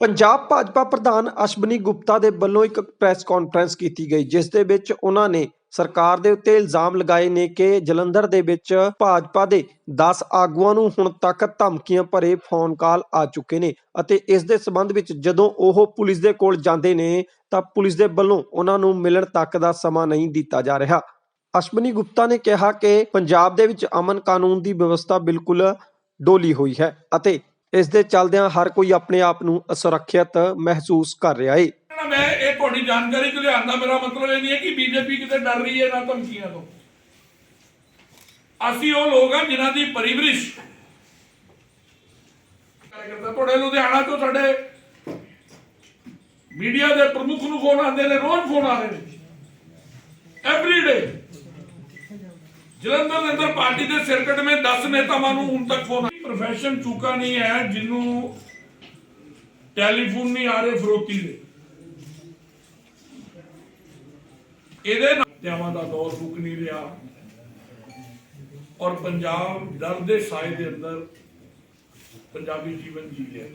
ਪੰਜਾਬ ਭਾਜਪਾ ਪ੍ਰਧਾਨ ਅਸ਼ਵਨੀ ਗੁਪਤਾ ਦੇ ਵੱਲੋਂ ਇੱਕ ਪ੍ਰੈਸ ਕਾਨਫਰੰਸ ਕੀਤੀ ਗਈ, ਜਿਸ ਦੇ ਵਿੱਚ ਉਹਨਾਂ ਨੇ ਸਰਕਾਰ ਦੇ ਉੱਤੇ ਇਲਜ਼ਾਮ ਲਗਾਏ ਨੇ ਕਿ ਜਲੰਧਰ ਦੇ ਵਿੱਚ ਭਾਜਪਾ ਦੇ 10 ਆਗੂਆਂ ਨੂੰ ਹੁਣ ਤੱਕ ਧਮਕੀਆਂ ਭਰੇ ਫੋਨ ਕਾਲ ਆ ਚੁੱਕੇ ਨੇ ਅਤੇ ਇਸ ਦੇ ਸਬੰਧ ਵਿੱਚ ਜਦੋਂ ਉਹ ਪੁਲਿਸ ਦੇ ਕੋਲ ਜਾਂਦੇ ਨੇ, ਤਾਂ ਪੁਲਿਸ ਦੇ ਵੱਲੋਂ ਉਹਨਾਂ ਨੂੰ ਮਿਲਣ ਤੱਕ ਦਾ ਸਮਾਂ ਨਹੀਂ ਦਿੱਤਾ ਜਾ ਰਿਹਾ। ਅਸ਼ਵਨੀ ਗੁਪਤਾ ਨੇ ਕਿਹਾ ਕਿ ਪੰਜਾਬ ਦੇ ਵਿੱਚ ਅਮਨ ਕਾਨੂੰਨ ਦੀ ਵਿਵਸਥਾ ਬਿਲਕੁਲ ਡੋਲੀ ਹੋਈ ਹੈ ਅਤੇ ਇਸ ਦੇ ਚੱਲਦਿਆਂ ਹਰ ਕੋਈ ਆਪਣੇ ਆਪ ਨੂੰ ਅਸੁਰੱਖਿਅਤ ਮਹਿਸੂਸ ਕਰ ਰਿਹਾ ਹੈ ਮੈਂ ਇਹ ਤੁਹਾਡੀ ਜਾਣਕਾਰੀ ਚ ਲਿਆਂਦਾ ਮੇਰਾ ਮਤਲਬ ਇਹ ਨਹੀਂ ਹੈ ਕਿ ਬੀਜੇਪੀ ਕਿਤੇ ਡਰ ਰਹੀ ਹੈ ਨਾ ਧਮਕੀਆਂ ਤੋਂ। ਅਸੀਂ ਉਹ ਲੋਕ ਆ ਜਿਨ੍ਹਾਂ ਦੀ ਪਰਿਵਰਿਸ਼ ਤੁਹਾਡੇ ਲੁਧਿਆਣਾ ਤੋਂ ਸਾਡੇ ਮੀਡੀਆ ਦੇ ਪ੍ਰਮੁੱਖ ਨੂੰ ਫੋਨ ਆਉਂਦੇ ਨੇ, ਰੋਜ਼ ਫੋਨ ਆ ਰਹੇ ਨੇ। ਐਵਰੀ ਡੇ ਜਲੰਧਰ ਦੇ ਅੰਦਰ ਪਾਰਟੀ ਦੇ ਸਿਰਕਟ में 10 ਨੇਤਾਵਾਂ ਨੂੰ ਹੁਣ ਤੱਕ ਫੋਨ ਪ੍ਰੋਫੈਸ਼ਨ ਚੁੱਕਾ ਨਹੀਂ ਹੈ ਜਿਹਨੂੰ ਟੈਲੀਫੋਨ ਨਹੀਂ ਆ ਰਹੇ ਫਰੋਤੀ ਦੇ। ਇਹਦੇ ਨਾਲ ਹੱਤਿਆਵਾਂ ਦਾ ਦੌਰ ਰੁਕ ਨਹੀਂ ਰਿਹਾ ਔਰ ਪੰਜਾਬ ਡਰ ਦੇ ਸਾਏ ਦੇ ਅੰਦਰ ਪੰਜਾਬੀ ਜੀਵਨ ਜੀ ਰਿਹਾ।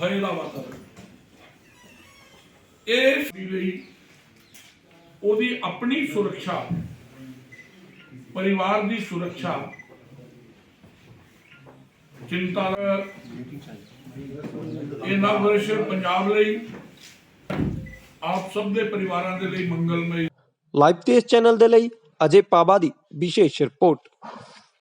ਭਏ ਦਾ ਵਾਤਾਵਰਨ। ਇਸ ਲਈ ਉਹਦੀ ਆਪਣੀ ਸੁਰੱਖਿਆ, ਪਰਿਵਾਰ ਦੀ ਸੁਰੱਖਿਆ ਚਿੰਤਾ ਇਹ ਨਵ ਵਰਸ਼ ਪੰਜਾਬ ਲਈ, ਆਪ ਸਭ ਦੇ ਪਰਿਵਾਰਾਂ ਦੇ ਲਈ ਮੰਗਲਮਈ। ਲਾਈਵ ਤੇਜ਼ ਚੈਨਲ ਦੇ ਲਈ ਅਜੇ ਪਾਬਾ ਦੀ ਵਿਸ਼ੇਸ਼ ਰਿਪੋਰਟ।